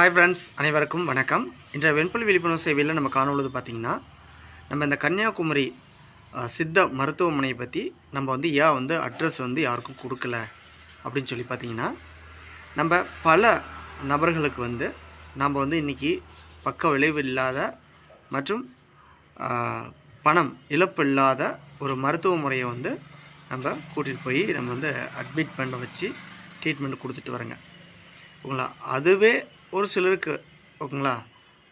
Hi friends அனைவருக்கும் வணக்கம். இன்றைய வெண்பல் விழிப்புணர்வு சேவையில் நம்ம காணுள்ளது பார்த்திங்கன்னா நம்ம இந்த கன்னியாகுமரி சித்த மருத்துவமனையை பற்றி நம்ம வந்து ஏன் வந்து அட்ரஸ் வந்து யாருக்கும் கொடுக்கல அப்படின்னு சொல்லி பார்த்தீங்கன்னா நம்ம பல நபர்களுக்கு வந்து நம்ம வந்து இன்றைக்கி பக்க விளைவு இல்லாத மற்றும் பணம் இழப்பு இல்லாத ஒரு மருத்துவ முறையை வந்து நம்ம கூட்டிகிட்டு போய் நம்ம வந்து அட்மிட் பண்ண வச்சு ட்ரீட்மெண்ட் கொடுத்துட்டு வரேங்க ஓகேங்களா அதுவே ஒரு சிலருக்கு ஓகேங்களா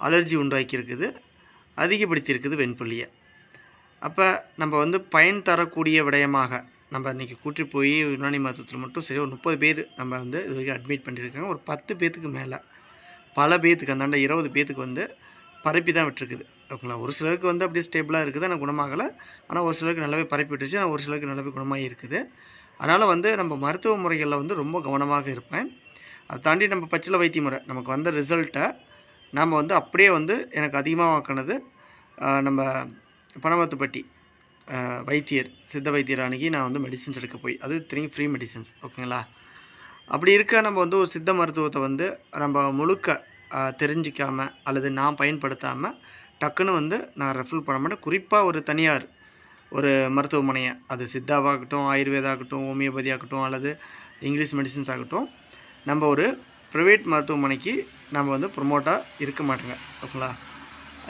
அலர்ஜி உண்டாக்கி இருக்குது அதிகப்படுத்தி இருக்குது வெண்புள்ளியை. அப்போ நம்ம வந்து பயன் தரக்கூடிய விடயமாக நம்ம இன்றைக்கி கூட்டி போய் யுனானி மருத்துவத்தில் மட்டும் சரி ஒரு முப்பது பேர் நம்ம வந்து இது வரைக்கும் அட்மிட் பண்ணியிருக்காங்க. ஒரு பத்து பேர்த்துக்கு மேலே பல பேர்த்துக்கு அந்தாண்ட இருபது பேர்த்துக்கு வந்து பரப்பி தான் விட்டுருக்குது. ஓகேங்களா ஒரு சிலருக்கு வந்து அப்படியே ஸ்டேபிளாக இருக்குது ஆனால் குணமாகலை. ஆனால் ஒரு சிலருக்கு நல்லாவே பரப்பி விட்டுருச்சு ஆனால் ஒரு சிலருக்கு நல்லாவே குணமாக இருக்குது. அதனால் வந்து நம்ம மருத்துவ முறைகளில் வந்து ரொம்ப கவனமாக இருப்பேன். அதை தாண்டி நம்ம பச்சில வைத்திய முறை நமக்கு வந்த ரிசல்ட்டை நாம் வந்து அப்படியே வந்து எனக்கு அதிகமாக ஆக்கினது நம்ம பனமத்துப்பட்டி வைத்தியர் சித்த வைத்தியர் அணுகி நான் வந்து மெடிசின்ஸ் எடுக்க போய் அது திரும்பி ஃப்ரீ மெடிசின்ஸ் ஓகேங்களா? அப்படி இருக்க நம்ம வந்து ஒரு சித்த மருத்துவத்தை வந்து நம்ம முழுக்க தெரிஞ்சிக்காமல் அல்லது நான் பயன்படுத்தாமல் டக்குன்னு வந்து நான் ரெஃபர் பண்ண மாட்டேன். குறிப்பாக ஒரு தனியார் ஒரு மருத்துவமனையை அது சித்தாவாகட்டும் ஆயுர்வேதாகட்டும் ஹோமியோபதி ஆகட்டும் அல்லது இங்கிலீஷ் மெடிசின்ஸ் ஆகட்டும் நம்ம ஒரு ப்ரைவேட் மருத்துவமனைக்கு நம்ம வந்து ப்ரொமோட்டாக இருக்க மாட்டோங்க ஓகேங்களா?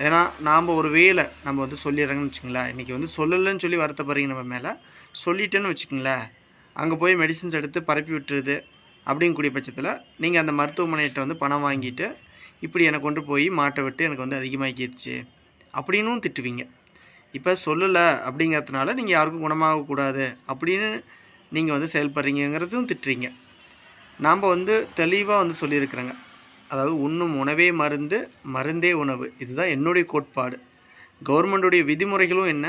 ஏன்னா நாம் ஒரு வேலை நம்ம வந்து சொல்லிடுறாங்கன்னு வச்சுங்களேன் இன்றைக்கி வந்து சொல்லலைன்னு சொல்லி வருத்தப்படுறீங்க நம்ம மேலே. சொல்லிட்டேன்னு வச்சுக்கோங்களேன். அங்கே போய் மெடிசின்ஸ் எடுத்து பரப்பி விட்டுருது அப்படிங்கக்கூடிய பட்சத்தில் நீங்கள் அந்த மருத்துவமனைகிட்ட வந்து பணம் வாங்கிட்டு இப்படி என்னை கொண்டு போய் மாட்டை விட்டு எனக்கு வந்து அதிகமாகிடுச்சு அப்படின்னும் திட்டுவீங்க. இப்போ சொல்லலை அப்படிங்கிறதுனால நீங்கள் யாருக்கும் குணமாகக்கூடாது அப்படின்னு நீங்கள் வந்து செயல்படுறீங்கிறதும் திட்டுறீங்க. நாம் வந்து தெளிவாக வந்து சொல்லியிருக்கிறேங்க. அதாவது உண்ணும் உணவே மருந்து மருந்தே உணவு. இதுதான் என்னுடைய கோட்பாடு. கவர்மெண்டுடைய விதிமுறைகளும் என்ன?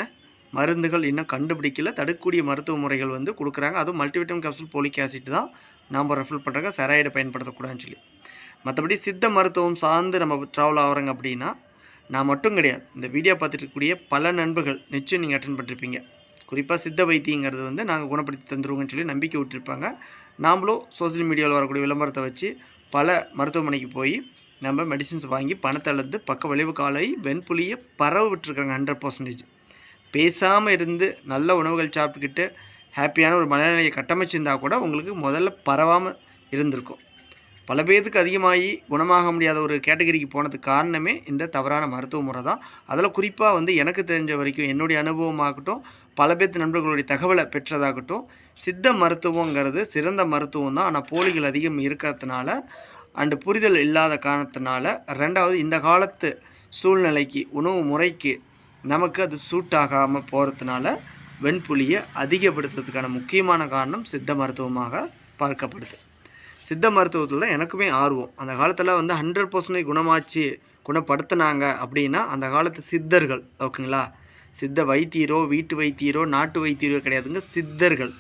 மருந்துகள் இன்னும் கண்டுபிடிக்கல. தடுக்கக்கூடிய மருத்துவ முறைகள் வந்து கொடுக்குறாங்க. அதுவும் மல்டிவிட்டமின் கேப்சூல் போலிக் ஆசிட் தான் நாம் ரெஃபர் பண்ணுறாங்க செராய்டை பயன்படுத்தக்கூடாதுன்னு சொல்லி. மற்றபடி சித்த மருத்துவம் சார்ந்து நம்ம ட்ராவல் ஆகிறோங்க அப்படின்னா நான் மட்டும் கிடையாது. இந்த வீடியோ பார்த்துட்டு இருக்கக்கூடிய பல நண்பர்கள் நிச்சயம் நீங்கள் அட்டன் பண்ணிருப்பீங்க. குறிப்பாக சித்த வைத்தியங்கிறது வந்து நாங்கள் குணப்படுத்தி தந்துருவோங்கன்னு சொல்லி நம்பிக்கை விட்டுருப்பாங்க. நாம்ளும் சோஷியல் மீடியாவில் வரக்கூடிய விளம்பரத்தை வச்சு பல மருத்துவமனைக்கு போய் நம்ம மெடிசின்ஸ் வாங்கி பணத்தை அளந்து பக்க விளைவு காலை வெண்புலியை பரவ விட்டுருக்காங்க ஹண்ட்ரட் பர்சன்டேஜ் பேசாமல் இருந்து நல்ல உணவுகள் சாப்பிட்டுக்கிட்டு ஹாப்பியான ஒரு மனநிலையை கட்டமைச்சிருந்தா கூட உங்களுக்கு முதல்ல பரவாமல் இருந்திருக்கும். பல பேர்த்துக்கு அதிகமாகி குணமாக முடியாத ஒரு கேட்டகரிக்கு போனதுக்கு காரணமே இந்த தவறான மருத்துவ முறை தான். அதில் குறிப்பாக வந்து எனக்கு தெரிஞ்ச வரைக்கும் என்னுடைய அனுபவமாகட்டும் பல பேர்த்து நண்பர்களுடைய தகவலை பெற்றதாகட்டும் சித்த மருத்துவங்கிறது சிறந்த மருத்துவம் தான் ஆனால் போலிகள் அதிகம் இருக்கிறதுனால அண்டு புரிதல் இல்லாத காரணத்தினால ரெண்டாவது இந்த காலத்து சூழ்நிலைக்கு உணவு முறைக்கு நமக்கு அது சூட் ஆகாமல் போகிறதுனால வெண்புலியை அதிகப்படுத்துறதுக்கான முக்கியமான காரணம் சித்த மருத்துவமாக பார்க்கப்படுது. சித்த மருத்துவத்தில் தான் எனக்குமே ஆர்வம். அந்த காலத்தில் வந்து ஹண்ட்ரட் பர்சன்டேஜ் குணமாச்சு குணப்படுத்தினாங்க அப்படின்னா அந்த காலத்து சித்தர்கள் ஓகேங்களா? சித்த வைத்தியரோ வீட்டு வைத்தியரோ நாட்டு வைத்தியரோ கிடையாதுங்க சித்தர்கள்.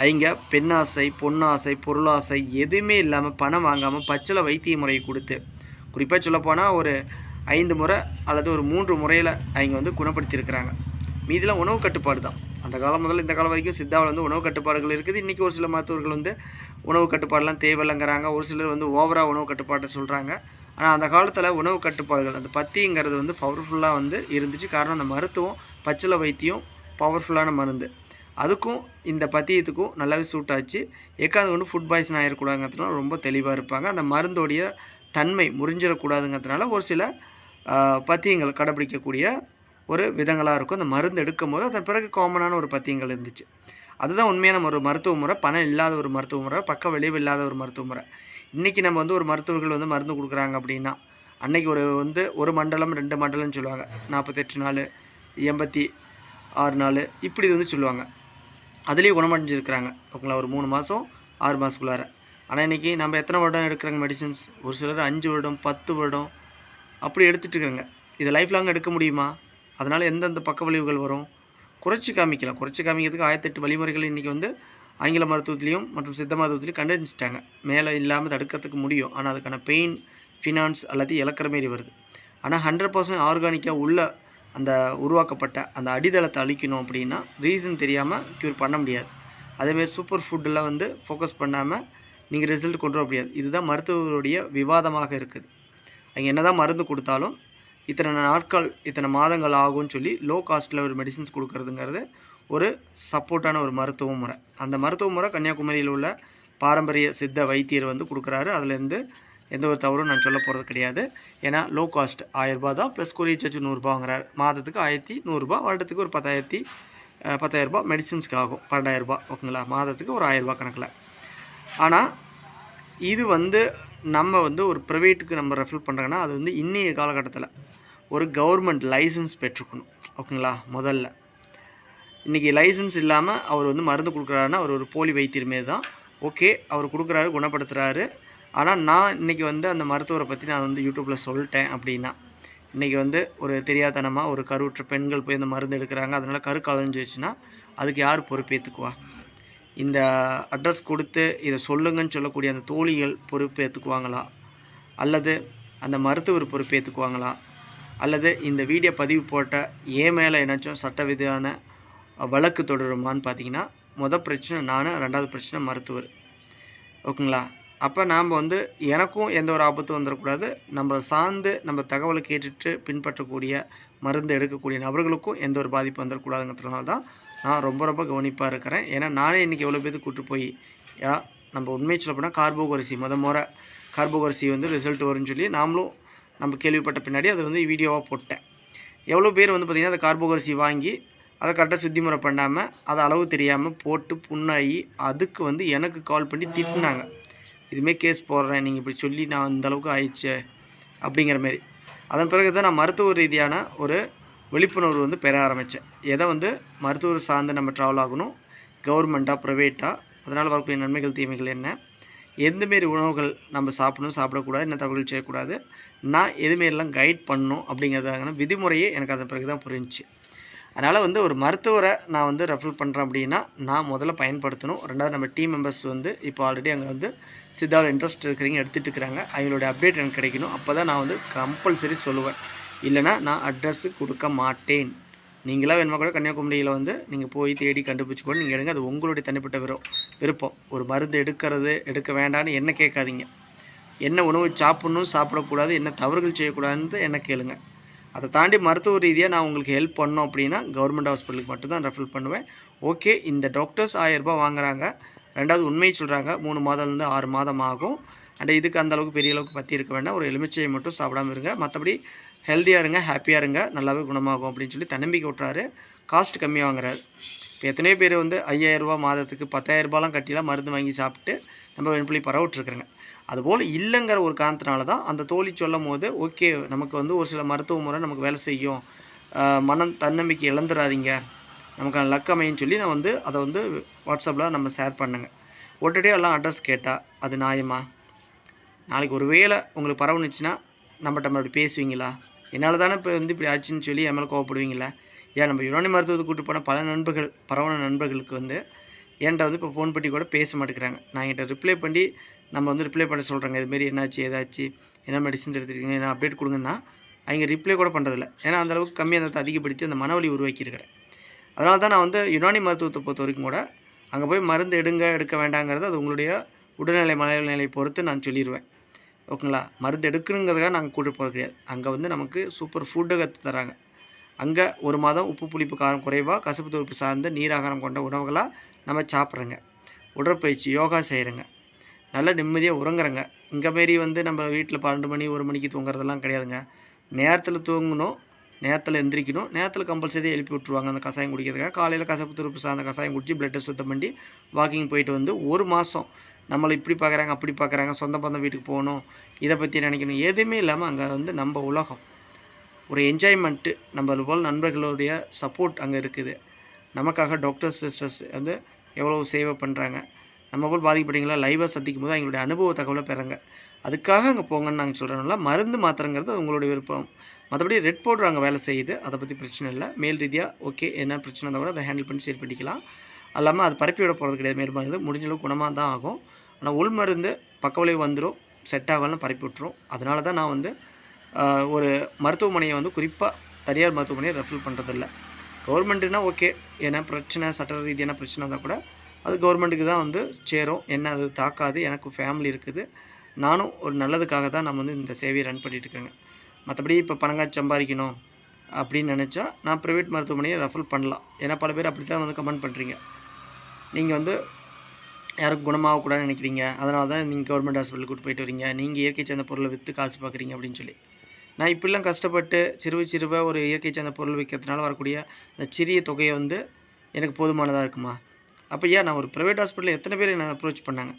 அவங்க பெண்ணாசை பொன்னாசை பொருளாசை எதுவுமே இல்லாமல் பணம் வாங்காமல் பச்சில வைத்திய முறையை கொடுத்து. குறிப்பாக சொல்லப்போனால் ஒரு ஐந்து முறை அல்லது ஒரு மூன்று முறையில் அவங்க வந்து குணப்படுத்தியிருக்கிறாங்க. மீதிலாம் உணவு கட்டுப்பாடு தான். அந்த காலம் முதல்ல இந்த காலம் வரைக்கும் சித்தாவில் வந்து உணவு கட்டுப்பாடுகள் இருக்குது. இன்றைக்கி ஒரு சில மருத்துவர்கள் வந்து உணவு கட்டுப்பாடெலாம் தேவையில்லைங்கிறாங்க. ஒரு சிலர் வந்து ஓவராக உணவு கட்டுப்பாட்டை சொல்கிறாங்க ஆனால் அந்த காலத்தில் உணவு கட்டுப்பாடுகள் அந்த பத்திங்கிறது வந்து பவர்ஃபுல்லாக வந்து இருந்துச்சு. காரணம் அந்த மருத்துவம் பச்சில வைத்தியம் பவர்ஃபுல்லான மருந்து. அதுக்கும் இந்த பத்தியத்துக்கும் நல்லாவே சூட் ஆச்சு. ஏக்காந்து கொண்டு ஃபுட் பாய்சன் ஆகிடக்கூடாதுங்கிறதுனால ரொம்ப தெளிவாக இருப்பாங்க. அந்த மருந்தோடைய தன்மை முறிஞ்சிடக்கூடாதுங்கிறதுனால ஒரு சில பத்தியங்கள் கடைப்பிடிக்கக்கூடிய ஒரு விதங்களாக இருக்கும். அந்த மருந்து எடுக்கும்போது அதன் பிறகு காமனான ஒரு பத்தியங்கள் இருந்துச்சு. அதுதான் உண்மையான ஒரு மருத்துவ முறை. பணம் இல்லாத ஒரு மருத்துவ முறை பக்க விளைவு இல்லாத ஒரு மருத்துவ முறை. இன்றைக்கி நம்ம வந்து ஒரு மருத்துவர்கள் வந்து மருந்து கொடுக்குறாங்க அப்படின்னா அன்னைக்கு ஒரு வந்து ஒரு மண்டலம் ரெண்டு மண்டலம்னு சொல்லுவாங்க. நாற்பத்தெட்டு நாள் எண்பத்தி ஆறு நாள் இப்படி வந்து சொல்லுவாங்க. அதுலேயே குணமடைஞ்சிருக்கிறாங்க. ஓகேங்களா? ஒரு மூணு மாதம் ஆறு மாதத்துக்குள்ளார ஆனால் இன்றைக்கி நம்ம எத்தனை வருடம் எடுக்கிறாங்க மெடிசன்ஸ் ஒரு சிலர் அஞ்சு வருடம் பத்து வருடம் அப்படி எடுத்துகிட்டு இருக்காங்க இது லைஃப் லாங் எடுக்க முடியுமா? அதனால் எந்தெந்த பக்க விளைவுகள் வரும்? குறைச்சி காமிக்கலாம். குறைச்சி காமிக்கிறதுக்கு ஆயிரத்தெட்டு வழிமுறைகள் இன்றைக்கி வந்து ஆங்கில மருத்துவத்துலேயும் மற்றும் சித்த மருத்துவத்துலேயும் கண்டறிஞ்சிட்டாங்க. மேலே இல்லாமல் தடுக்கிறதுக்கு முடியும். ஆனால் அதுக்கான பெயின் ஃபினான்ஸ் எல்லாத்தையும் இழக்கிற மாரி வருது. ஆனால் ஹண்ட்ரட் பர்சன்ட் ஆர்கானிக்காக உள்ள அந்த உருவாக்கப்பட்ட அந்த அடித்தளத்தை அழிக்கணும் அப்படின்னா ரீசன் தெரியாமல் க்யூர் பண்ண முடியாது. அதேமாரி சூப்பர் ஃபுட்டில் வந்து ஃபோக்கஸ் பண்ணாமல் நீங்கள் ரிசல்ட் கொண்டு வர முடியாது. இதுதான் மருத்துவர்களுடைய விவாதமாக இருக்குது. அவங்க என்ன தான் மருந்து கொடுத்தாலும் இத்தனை நாட்கள் இத்தனை மாதங்கள் ஆகும்னு சொல்லி லோ காஸ்ட்டில் ஒரு மெடிசின்ஸ் கொடுக்கறதுங்கிறது ஒரு சப்போர்ட்டான ஒரு மருத்துவ முறை. அந்த மருத்துவ முறை கன்னியாகுமரியில் உள்ள பாரம்பரிய சித்த வைத்தியர் வந்து கொடுக்குறாரு. அதுலேருந்து எந்த ஒரு தவறும் நான் சொல்ல போகிறது கிடையாது. ஏன்னா லோ காஸ்ட் ஆயிரரூபா தான் ப்ளஸ் கூலி சார்ஜ் நூறுரூபாங்கிறார். மாதத்துக்கு ஆயிரத்தி நூறுரூபா வருடத்துக்கு ஒரு பத்தாயிரத்தி பத்தாயிரரூபா மெடிசின்ஸ்க்கு ஆகும். பன்னெண்டாயிரரூபா ஓகேங்களா? மாதத்துக்கு ஒரு ஆயிரரூபா கணக்கில். ஆனால் இது வந்து நம்ம வந்து ஒரு ப்ரைவேட்டுக்கு நம்ம ரெஃபர் பண்ணுறோன்னா அது வந்து இன்றைய காலகட்டத்தில் ஒரு கவர்மெண்ட் லைசன்ஸ் பெற்றுக்கணும். ஓகேங்களா? முதல்ல. இன்றைக்கி லைசன்ஸ் இல்லாமல் அவர் வந்து மருந்து கொடுக்குறாருன்னா அவர் ஒரு போலி வைத்தியமே தான் ஓகே அவர் கொடுக்குறாரு குணப்படுத்துகிறாரு ஆனால் நான் இன்றைக்கி வந்து அந்த மருத்துவரை பற்றி நான் வந்து யூடியூப்பில் சொல்லிட்டேன் அப்படின்னா இன்றைக்கி வந்து ஒரு தெரியாதனமாக ஒரு கருவுற்ற பெண்கள் போய் அந்த மருந்து எடுக்கிறாங்க. அதனால் கரு கலைஞ்சிச்சுன்னா அதுக்கு யார் பொறுப்பேற்றுக்குவா இந்த அட்ரஸ் கொடுத்து இதை சொல்லுங்கன்னு சொல்லக்கூடிய அந்த தோழிகள் பொறுப்பேற்றுக்குவாங்களா அல்லது அந்த மருத்துவர் பொறுப்பேற்றுக்குவாங்களா அல்லது இந்த வீடியோ பதிவு போட்ட ஏன் மேலே ஏதாச்சும் சட்ட விதியான வழக்கு தொடருமான்னு பார்த்தீங்கன்னா மொதல் பிரச்சனை நான் ரெண்டாவது பிரச்சனை மருத்துவர். ஓகேங்களா? அப்போ நாம் வந்து எனக்கும் எந்த ஒரு ஆபத்தும் வந்துடக்கூடாது நம்மளை சார்ந்து நம்ம தகவலை கேட்டுட்டு பின்பற்றக்கூடிய மருந்து எடுக்கக்கூடிய நபர்களுக்கும் எந்த ஒரு பாதிப்பு வந்துடக்கூடாதுங்கிறதுனால தான் நான் ரொம்ப ரொம்ப கவனிப்பாக இருக்கிறேன். ஏன்னா நானே இன்றைக்கி எவ்வளோ பேருக்கு கூட்டு போய் யா நம்ம உண்மையை சொல்ல போனால் கார்போகரிசி முத முறை கார்போகரிசி வந்து ரிசல்ட் வரும்னு சொல்லி நாமளும் நம்ம கேள்விப்பட்ட பின்னாடி அதை வந்து வீடியோவாக போட்டேன். எவ்வளோ பேர் வந்து பார்த்திங்கன்னா அந்த கார்போகரிசி வாங்கி அதை கரெக்டாக சுத்தி முறை பண்ணாமல் அதை அளவு தெரியாமல் போட்டு புண்ணாகி அதுக்கு வந்து எனக்கு கால் பண்ணி திட்டினாங்க. இதுமாரி கேஸ் போடுறேன் நீங்கள் இப்படி சொல்லி நான் அந்த அளவுக்கு ஆயிடுச்சு அப்படிங்கிற மாரி. அதன் பிறகு தான் நான் மருத்துவ ரீதியான ஒரு விழிப்புணர்வு வந்து பெற ஆரம்பித்தேன் எதை வந்து மருத்துவர் சார்ந்து நம்ம ட்ராவல் ஆகணும் கவர்மெண்ட்டாக ப்ரைவேட்டாக அதனால் வரக்கூடிய நன்மைகள் தீமைகள் என்ன எந்தமாரி உணவுகள் நம்ம சாப்பிடணும் சாப்பிடக்கூடாது என்ன தவறுகள் செய்யக்கூடாது நான் எதுமாரிலாம் கைட் பண்ணணும் அப்படிங்கிறதான விதிமுறையே எனக்கு அதன் பிறகு தான் புரிஞ்சுச்சு. அதனால் வந்து ஒரு மருத்துவரை நான் வந்து ரெஃபர் பண்ணுறேன் அப்படின்னா நான் முதல்ல பயன்படுத்தணும். ரெண்டாவது நம்ம டீம் மெம்பர்ஸ் வந்து இப்போ ஆல்ரெடி அங்கே வந்து சித்தாவில் இன்ட்ரெஸ்ட் இருக்கிறீங்க எடுத்துகிட்டு இருக்கிறாங்க. அவங்களோட அப்டேட் எனக்கு கிடைக்கணும். அப்போ தான் நான் வந்து கம்பல்சரி சொல்லுவேன். இல்லைனா நான் அட்ரஸ்ஸு கொடுக்க மாட்டேன். நீங்களாக வேணுமா கூட கன்னியாகுமரியில் வந்து நீங்கள் போய் தேடி கண்டுபிடிச்சி கூட நீங்கள் எடுங்க. அது உங்களுடைய தனிப்பட்ட விரும் விருப்பம். ஒரு மருந்து எடுக்கிறது எடுக்க வேண்டாம்னு என்ன கேட்காதீங்க. என்ன உணவு சாப்பிட்ணும் சாப்பிடக்கூடாது என்ன தவறுகள் செய்யக்கூடாதுன்னு என்ன கேளுங்கள் அதை தாண்டி மருத்துவ ரீதியாக நான் உங்களுக்கு ஹெல்ப் பண்ணோம் அப்படின்னா கவர்மெண்ட் ஹாஸ்பிட்டலுக்கு மட்டும்தான் ரெஃபர் பண்ணுவேன். ஓகே இந்த டாக்டர்ஸ் ஆயிரரூபா வாங்குறாங்க. ரெண்டாவது உண்மையை சொல்கிறாங்க மூணு மாதம்லேருந்து ஆறு மாதம் ஆகும். அண்ட் இதுக்கு அந்தளவுக்கு பெரிய அளவுக்கு பற்றி இருக்க வேண்டாம். ஒரு எலுமிச்சையை மட்டும் சாப்பிடாம இருங்க. மற்றபடி ஹெல்த்தியாக இருங்க ஹாப்பியாக இருங்க. நல்லாவே குணமாகும் அப்படின்னு சொல்லி தன்னம்பிக்கை விட்றாரு காஸ்ட் கம்மியாக வாங்குறாரு. இப்போ எத்தனையோ பேர் வந்து ஐயாயிரரூபா மாதத்துக்கு பத்தாயிரரூபாலாம் கட்டிலாம் மருந்து வாங்கி சாப்பிட்டு நம்ம வெண்புலி பரவிட்டுருக்குறேங்க அதுபோல் இல்லைங்கிற ஒரு காரணத்தினால தான் அந்த தோழி சொல்லும் போது ஓகே நமக்கு வந்து ஒரு சில மருத்துவ முறை நமக்கு வேலை செய்யும். மனம் தன்னம்பிக்கை இழந்துடாதீங்க நமக்கான லக் அமைன்னு சொல்லி நான் வந்து அதை வந்து வாட்ஸ்அப்பில் நம்ம ஷேர் பண்ணுங்க. உடனே எல்லாம் அட்ரஸ் கேட்டால் அது நியாயமா? நாளைக்கு ஒரு வேளை உங்களுக்கு பரவணுச்சுன்னா நம்மகிட்ட அப்படி பேசுவீங்களா? என்னால் தானே இப்போ வந்து இப்படி ஆச்சுன்னு சொல்லி என் மேலே கோவப்படுவீங்களா? ஏன் நம்ம யுனானி மருத்துவத்தை கூட்டு போன பல நண்பர்கள் பரவன நண்பர்களுக்கு வந்து என்கிட்ட வந்து இப்போ ஃபோன் பண்ணி கூட பேச மாட்டேங்கிறாங்க? நான் என்கிட்ட ரிப்ளை பண்ணி நம்ம வந்து ரிப்ளை பண்ண சொல்கிறாங்க இதுமாரி என்னாச்சு ஏதாச்சு என்ன மெடிசன்ஸ் எடுத்துருக்கீங்க என்ன அப்டேட் கொடுங்கன்னா அவங்க ரிப்ளை கூட பண்ணுறதில்ல ஏன்னா அந்த அளவுக்கு கம்மியாக அந்த அதிகப்படுத்தி அந்த மனவலி உருவாக்கியிருக்கிறேன் அதனால தான் நான் வந்து யுனானி மருத்துவத்தை பொறுத்த வரைக்கும் கூட அங்கே போய் மருந்து எடுங்க எடுக்க வேண்டாங்கிறது அது உங்களுடைய உடல்நிலை மனநிலை பொறுத்து நான் சொல்லிடுவேன் ஓகேங்களா மருந்து எடுக்கணுங்கிறதுக்காக நாங்கள் கூட்டு போகிறது கிடையாது. அங்கே வந்து நமக்கு சூப்பர் ஃபுட்டை கற்று தராங்க. அங்கே ஒரு மாதம் உப்பு புளிப்பு காரம் குறைவாக கசப்பு தொகுப்பு சார்ந்த நீராகாரம் கொண்ட உணவுகளாக நம்ம சாப்பிட்றோங்க. உடற்பயிற்சி யோகா செய்கிறோங்க நல்ல நிம்மதியாக உறங்குறங்க. இங்கே மாரி வந்து நம்ம வீட்டில் பன்னெண்டு மணி ஒரு மணிக்கு தூங்குறதெல்லாம் கிடையாதுங்க. நேரத்தில் தூங்கணும் நேரத்தில் எந்திரிக்கணும் நேரத்தில் கம்பல்சரி எழுப்பி விட்ருவாங்க அந்த கஷாயம் குடிக்கிறதுக்காக காலையில் கசப்பு துருப்பு சார்ந்த கஷாயம் குடித்து பிளட்டை சுத்தம் பண்ணி வாக்கிங் போயிட்டு வந்து ஒரு மாதம் நம்மளை இப்படி பார்க்குறாங்க அப்படி பார்க்குறாங்க சொந்த பந்தம் வீட்டுக்கு போகணும் இதை பற்றி நினைக்கணும்? எதுவுமே இல்லாமல் அங்கே வந்து நம்ம உலகம். ஒரு என்ஜாய்மெண்ட்டு நம்ம போல் நண்பர்களுடைய சப்போர்ட் அங்கே இருக்குது. நமக்காக டாக்டர்ஸ் சிஸ்டர்ஸ் வந்து எவ்வளோ சேவை பண்ணுறாங்க நம்ம போல் பாதிக்கப்பட்டீங்களா லைவாக சந்திக்கும் போது அவங்களுடைய அனுபவ தகவலை பெறுங்க. அதுக்காக அங்கே போங்கன்னு நாங்கள் சொல்கிறோம்ல மருந்து மாத்திரங்கிறது அது உங்களுடைய விருப்பம். மற்றபடி ரெட் பவுடர் அங்கே வேலை செய்யுது அதை பற்றி பிரச்சனை இல்லை. மேல் ரீதியாக ஓகே என்ன பிரச்சனை இருந்தால் கூட அதை ஹேண்டில் பண்ணி சரி பண்ணிக்கலாம். அல்லாமல் இல்லாமல் அது பரப்பி விட போகிறது கிடையாது மேல் மருந்து. முடிஞ்ச அளவுக்கு குணமாக தான் ஆகும். ஆனால் உள் மருந்து பக்க வந்துடும் செட் ஆகலாம் பரப்பி விட்டுரும். அதனால தான் நான் வந்து ஒரு மருத்துவமனையை வந்து குறிப்பாக தனியார் மருத்துவமனையை ரெஃபர் பண்ணுறதில்ல கவர்மெண்ட்டுனா ஓகே ஏன்னா பிரச்சனை சட்ட ரீதியான பிரச்சனை இருந்தால் கூட அது கவர்மெண்ட்டுக்கு தான் வந்து சேரும். என்ன அது தாக்காது. எனக்கு ஃபேமிலி இருக்குது. நானும் ஒரு நல்லதுக்காக தான் நம்ம வந்து இந்த சேவையை ரன் பண்ணிகிட்ருக்கேங்க மற்றபடி இப்போ பணங்காச்சு சம்பாதிக்கணும் அப்படின்னு நினச்சா நான் ப்ரைவேட் மருத்துவமனையை ரெஃபர் பண்ணலாம். ஏன்னா பல பேர் அப்படி தான் வந்து கமெண்ட் பண்ணுறீங்க நீங்கள் வந்து யாருக்கும் குணமாகக்கூடாதுன்னு நினைக்கிறீங்க. அதனால தான் நீங்கள் கவர்மெண்ட் ஹாஸ்பிட்டலுக்கு கூட்டு போயிட்டு வரீங்க. நீங்கள் இயற்கை சார்ந்த பொருளை விற்று காசு பார்க்குறீங்க அப்படின்னு சொல்லி. நான் இப்படிலாம் கஷ்டப்பட்டு சிறுவை சிறுவை ஒரு இயற்கை சார்ந்த பொருள் விற்கிறதுனால வரக்கூடிய அந்த சிறிய தொகையை வந்து எனக்கு போதுமானதாக இருக்குமா? அப்போ ஏன் நான் ஒரு ப்ரைவேட் ஹாஸ்பிட்டலில் எத்தனை பேர் என்னை அப்ரோச் பண்ணாங்க?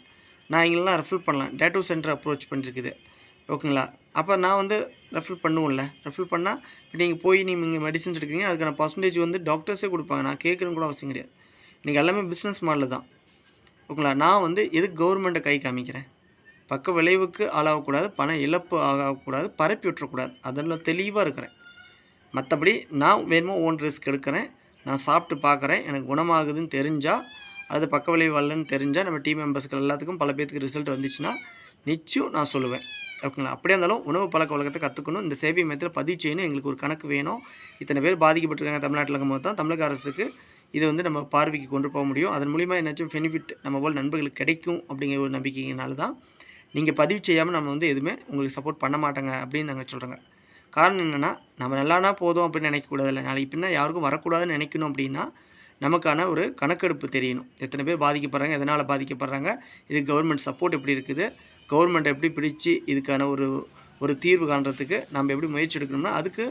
நான் இங்கெல்லாம் ரெஃபர் பண்ணலாம் டேட்டூ சென்டர் அப்ரோச் பண்ணிருக்குது. ஓகேங்களா அப்போ நான் வந்து ரெஃபர் பண்ணுவோம்ல. ரெஃபர் பண்ணால் இப்போ நீங்கள் போய் நீங்கள் மெடிசன்ஸ் எடுக்கிறீங்க. அதுக்கான பர்சன்டேஜ் வந்து டாக்டர்ஸே கொடுப்பாங்க. நான் கேட்குறேன்னு கூட அவசியம் கிடையாது. இன்றைக்கி எல்லாமே பிஸ்னஸ் மாடல் தான். ஓகேங்களா நான் வந்து எதுக்கு கவர்மெண்ட்டை கை காமிக்கிறேன்? பக்க விளைவுக்கு ஆளாகக்கூடாது பண இழப்பு ஆகக்கூடாது பரப்பி விட்டுறக்கூடாது. அதெல்லாம் தெளிவாக இருக்கிறேன். மற்றபடி நான் வேணுமோ ஓன் ரிஸ்க் எடுக்கிறேன். நான் சாப்பிட்டு பார்க்குறேன். எனக்கு குணமாகுதுன்னு தெரிஞ்சால் அது பக்க விளைவு வரலன்னு தெரிஞ்சால் நம்ம டீம் மெம்பர்ஸ்க்கு எல்லாத்துக்கும் பல பேத்துக்கு ரிசல்ட் வந்துச்சுன்னா நிச்சயம் நான் சொல்லுவேன். ஓகேங்களா? அப்படியே இருந்தாலும் உணவு பழக்க வழக்கத்தை கற்றுக்கணும் இந்த சேவை மையத்தில் பதிவு செய்யணும். எங்களுக்கு ஒரு கணக்கு வேணும். இத்தனை பேர் பாதிக்கப்பட்டிருக்காங்க தமிழ்நாட்டில் போது தான் தமிழக அரசுக்கு இதை வந்து நம்ம பார்வைக்கு கொண்டு போக முடியும். அதன் மூலிமா என்னாச்சும் பெனிஃபிட் நம்ம போல் நண்பர்களுக்கு கிடைக்கும் அப்படிங்கிற ஒரு நம்பிக்கையினால தான் நீங்கள் பதிவு செய்யாமல் நம்ம வந்து எதுவுமே உங்களுக்கு சப்போர்ட் பண்ண மாட்டாங்க அப்படின்னு நாங்கள் சொல்கிறோங்க காரணம் என்னென்னா நம்ம நல்லானா போதும் அப்படின்னு நினைக்கக்கூடாதுல்ல. நாளைக்கு பின்னால் யாருக்கும் வரக்கூடாதுன்னு நினைக்கணும் அப்படின்னா நமக்கான ஒரு கணக்கெடுப்பு தெரியணும். எத்தனை பேர் பாதிக்கப்படுறாங்க எதனால் பாதிக்கப்படுறாங்க இது கவர்மெண்ட் சப்போர்ட் எப்படி இருக்குது கவர்மெண்ட் எப்படி பிடிச்சு இதுக்கான ஒரு ஒரு தீர்வு காண்றதுக்கு நம்ம எப்படி முயற்சி எடுக்கணும்னா அதுக்கு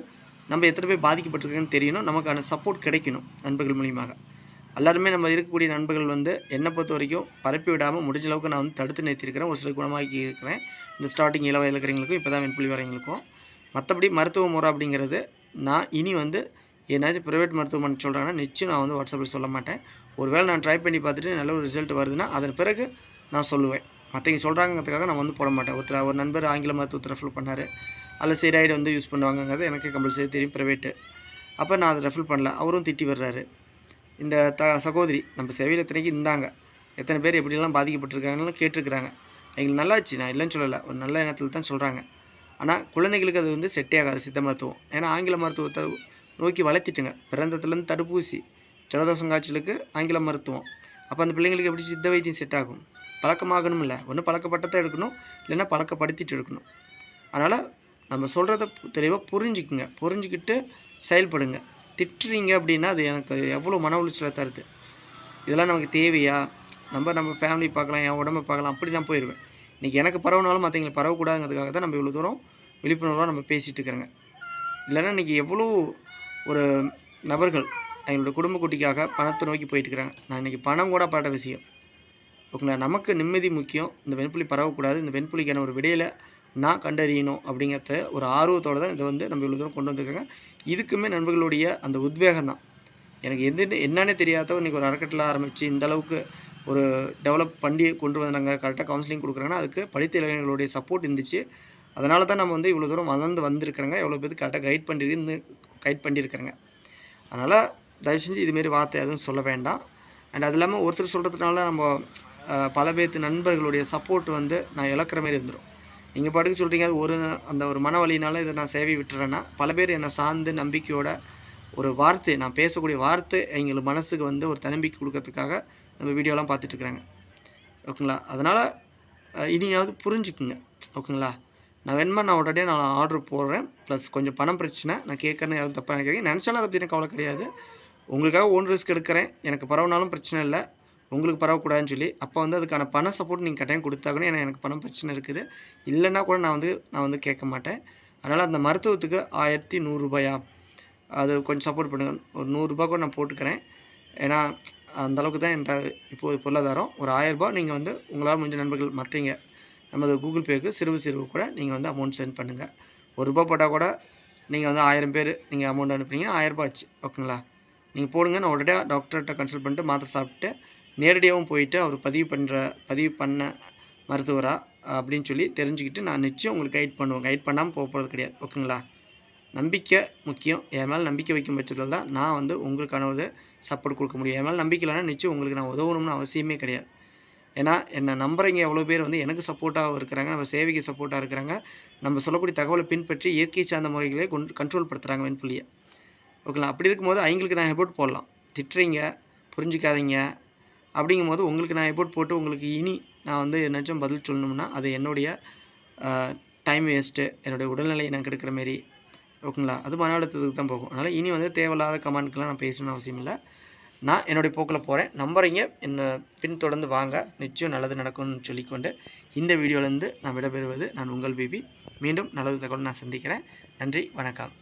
நம்ம எத்தனை பேர் பாதிக்கப்பட்டிருக்குன்னு தெரியணும். நமக்கான சப்போர்ட் கிடைக்கணும் நண்பர்கள் மூலியமாக. எல்லாருமே நம்ம இருக்கக்கூடிய நண்பர்கள் வந்து என்னை பொறுத்த வரைக்கும் பரப்பி விடாமல் முடிஞ்ச அளவுக்கு நான் வந்து தடுத்து நிறுத்திருக்கிறேன் ஒரு சில குணமாக்கி இருக்கிறேன். இந்த ஸ்டார்டிங் இளவயதில் இருக்கிறவங்களுக்கும் இப்போ தான் வெண்புள்ளி வரவங்களுக்கும். மற்றபடி மருத்துவ முறை அப்படிங்கிறது நான் இனி வந்து என்னாச்சும் ப்ரைவேட் மருத்துவமனை சொல்கிறாங்கன்னா நிச்சயம் நான் வந்து வாட்ஸ்அப்பில் சொல்ல மாட்டேன். ஒருவேளை நான் ட்ரை பண்ணி பார்த்துட்டு நல்ல ஒரு ரிசல்ட் வருதுன்னா அதன் பிறகு நான் சொல்லுவேன். மற்றவங்க சொல்கிறாங்கிறதுக்காக நான் வந்து போட மாட்டேன். ஒருத்தர் ஒரு நண்பர் ஆங்கில மருத்துவத்தை ரெஃபர் பண்ணார். அதில் ஸ்டெராய்டு வந்து யூஸ் பண்ணுவாங்கங்கிறது எனக்கு கம்பல்சரி தெரியும் ப்ரைவேட்டு அப்போ நான் அதை ரெஃபர் பண்ணல. அவரும் திட்டி வர்றாரு இந்த த சகோதரி நம்ம சேவையில் இத்தனைக்கு இருந்தாங்க. எத்தனை பேர் எப்படிலாம் பாதிக்கப்பட்டிருக்காங்கன்னு கேட்டிருக்கிறாங்க. எங்களுக்கு நல்லாச்சு நான் இல்லைன்னு சொல்லலை. ஒரு நல்ல எண்ணத்தில் தான் சொல்கிறாங்க ஆனால் குழந்தைகளுக்கு அது வந்து செட்டே ஆகாது சித்த மருத்துவம். ஏன்னா ஆங்கில மருத்துவத்தை நோக்கி வளர்த்திட்டுங்க. பிறந்ததுலேருந்து தடுப்பூசி ஜலதோஷம் காய்ச்சலுக்கு ஆங்கில மருத்துவம். அப்போ அந்த பிள்ளைங்களுக்கு எப்படி சித்த வைத்தியம் செட் ஆகும்? பழக்கமாகணும் இல்லை ஒன்று பழக்கப்பட்டதை எடுக்கணும் இல்லைன்னா பழக்கப்படுத்திட்டு எடுக்கணும் அதனால் நம்ம சொல்கிறத தெளிவாக புரிஞ்சுக்குங்க. புரிஞ்சுக்கிட்டு செயல்படுங்க. திட்டுறீங்க அப்படின்னா அது எனக்கு எவ்வளோ மன உளைச்சலை தருது. இதெல்லாம் நமக்கு தேவையா? நம்ம நம்ம ஃபேமிலி பார்க்கலாம் என் உடம்பை பார்க்கலாம் அப்படி நான் போயிடுவேன் இன்றைக்கி எனக்கு பரவனாலும் மற்றவங்களுக்கு பரவக்கூடாதுங்கிறதுக்காக தான் நம்ம இவ்வளோ தூரம் விழிப்புணர்வாக நம்ம பேசிகிட்டு இருக்கிறோங்க. இல்லைன்னா இன்றைக்கி எவ்வளோ ஒரு நபர்கள் எங்களோட குடும்ப குட்டிக்காக பணத்தை நோக்கி போயிட்டுருக்கிறாங்க. நான் இன்றைக்கி பணம் கூட பட்ட விஷயம். ஓகேங்களா? நமக்கு நிம்மதி முக்கியம். இந்த வெண்புலி பரவக்கூடாது. இந்த வெண்புலிக்கான ஒரு விடையில் நான் கண்டறியணும் அப்படிங்கிறத ஒரு ஆர்வத்தோடு தான் இதை வந்து நம்ம இவ்வளோ தூரம் கொண்டு வந்திருக்காங்க. இதுக்குமே நண்பர்களுடைய அந்த உத்வேகம் தான். எனக்கு எது என்னன்னே தெரியாத இன்றைக்கி ஒரு அறக்கட்டளை ஆரம்பித்து இந்த அளவுக்கு ஒரு டெவலப் பண்ணி கொண்டு வந்தாங்க. கரெக்டாக கவுன்சிலிங் கொடுக்குறாங்கன்னா அதுக்கு படித்த இளைஞர்களுடைய சப்போர்ட் இருந்துச்சு. அதனால தான் நம்ம வந்து இவ்வளோ தூரம் வளர்ந்து வந்திருக்கிறாங்க. எவ்வளோ பேருக்கு கரெக்டாக கைட் பண்ணி இந்த கைட் பண்ணியிருக்கிறேங்க. அதனால் தயவு செஞ்சு இதுமாரி வார்த்தை எதுவும் சொல்ல வேண்டாம். அண்ட் அது இல்லாமல் ஒருத்தர் சொல்கிறதுனால நம்ம பல பேர்த்து நண்பர்களுடைய சப்போர்ட் வந்து நான் இழக்கிற மாதிரி இருந்துடும் நீங்கள் பாட்டுக்கு சொல்கிறீங்க அது ஒரு அந்த ஒரு மன வழியினால இதை நான் சேவை விட்டுறேன்னா பல பேர் என்னை சார்ந்து நம்பிக்கையோட ஒரு வார்த்தை நான் பேசக்கூடிய வார்த்தை எங்களுக்கு மனசுக்கு வந்து ஒரு தன்னம்பிக்கை கொடுக்கறதுக்காக நம்ம வீடியோலாம் பார்த்துட்டு இருக்கிறாங்க. ஓகேங்களா? அதனால் இனியாவது புரிஞ்சுக்குங்க. ஓகேங்களா? நான் வேணுமா நான் உடனே நான் ஆர்டர் போடுறேன். ப்ளஸ் கொஞ்சம் பணம் பிரச்சனை. நான் கேட்கறேன்னு யாரும் தப்பாக நினைக்கிறீங்க நினச்சாலும் அதை பற்றி எனக்கு கவலை கிடையாது. உங்களுக்காக ஓன் ரிஸ்க் எடுக்கிறேன். எனக்கு பரவனாலும் பிரச்சனை இல்லை. உங்களுக்கு பரவக்கூடாதுன்னு சொல்லி. அப்போ வந்து அதுக்கான பண சப்போர்ட் நீங்கள் கட்டாயம் கொடுத்தாக்கணும் ஏன்னா எனக்கு பணம் பிரச்சனை இருக்குது. இல்லைன்னா கூட நான் வந்து நான் வந்து கேட்க மாட்டேன். அதனால் அந்த மருத்துவத்துக்கு ஆயிரத்தி நூறுரூபாயா அது கொஞ்சம் சப்போர்ட் பண்ணுங்கள் ஒரு நூறுரூபா கூட நான் போட்டுக்கிறேன். ஏன்னா அந்த அளவுக்கு தான் என்கிட்ட இப்போது பொருளாதாரம். ஒரு ஆயிரரூபா நீங்கள் வந்து உங்களால் முடிஞ்ச நண்பர்கள் மற்றீங்க நமது கூகுள் பேக்கு சிறுவு சிறுவு கூட நீங்கள் வந்து அமௌண்ட் சென்ட் பண்ணுங்கள் ஒரு ரூபா போட்டால் கூட நீங்கள் வந்து ஆயிரம் பேர் நீங்கள் அமௌண்ட் அனுப்புனீங்கன்னா ஆயிரரூபா ஆச்சு ஓகேங்களா? நீங்கள் போடுங்க. நான் உடனே டாக்டர்கிட்ட கன்சல்ட் பண்ணிட்டு மாத்திரை சாப்பிட்டு நேரடியாகவும் போயிட்டு அவர் பதிவு பண்ணுற பதிவு பண்ண மருத்துவரா அப்படின்னு சொல்லி தெரிஞ்சுக்கிட்டு நான் நிச்சயம் உங்களுக்கு கைட் பண்ணுவேன். கைட் பண்ணாமல் போக போகிறது கிடையாது ஓகேங்களா? நம்பிக்கை முக்கியம். என் மேலே நம்பிக்கை வைக்கும் பட்சத்தில் தான் நான் வந்து உங்களுக்கான ஒரு சப்போர்ட் கொடுக்க முடியும். என் மேலே நம்பிக்கை இல்லைன்னா நிச்சயம் உங்களுக்கு நான் உதவணும்னு அவசியமே கிடையாது. ஏன்னா என்னை நம்புறீங்க எவ்வளோ பேர் வந்து எனக்கு சப்போர்ட்டாக இருக்கிறாங்க நம்ம சேவைக்கு சப்போர்ட்டாக இருக்கிறாங்க. நம்ம சொல்லக்கூடிய தகவலை பின்பற்றி இயற்கை சார்ந்த முறைகளை கொண்டு கண்ட்ரோல் படுத்துகிறாங்க வெண்புலியை ஓகேங்களா அப்படி இருக்கும்போது அவங்களுக்கு நான் ஹெபோட் போடலாம். திட்டுறீங்க புரிஞ்சிக்காதீங்க. அப்படிங்கும்போது உங்களுக்கு நான் எஃபோர்ட் போட்டு உங்களுக்கு இனி நான் வந்து என்னாச்சும் பதில் சொல்லணும்னா அது என்னுடைய டைம் வேஸ்ட்டு என்னுடைய உடல்நிலையை நான் கெடுக்கிற மாரி. ஓகேங்களா அது மன அழுத்தத்துக்கு தான் போகும். அதனால் இனி வந்து தேவையில்லாத கமெண்ட்க்கெலாம் நான் பேசணும்னு அவசியம் இல்லை. நான் என்னுடைய போக்கில் போகிறேன் நம்புறீங்க என்னை பின்தொடர்ந்து வாங்க. நிச்சயம் நல்லது நடக்கும்னு சொல்லிக்கொண்டு இந்த வீடியோலேருந்து நான் விடைபெறுவது நான் உங்கள் பிபி. மீண்டும் நல்லது தகவல் நான் சந்திக்கிறேன். நன்றி வணக்கம்.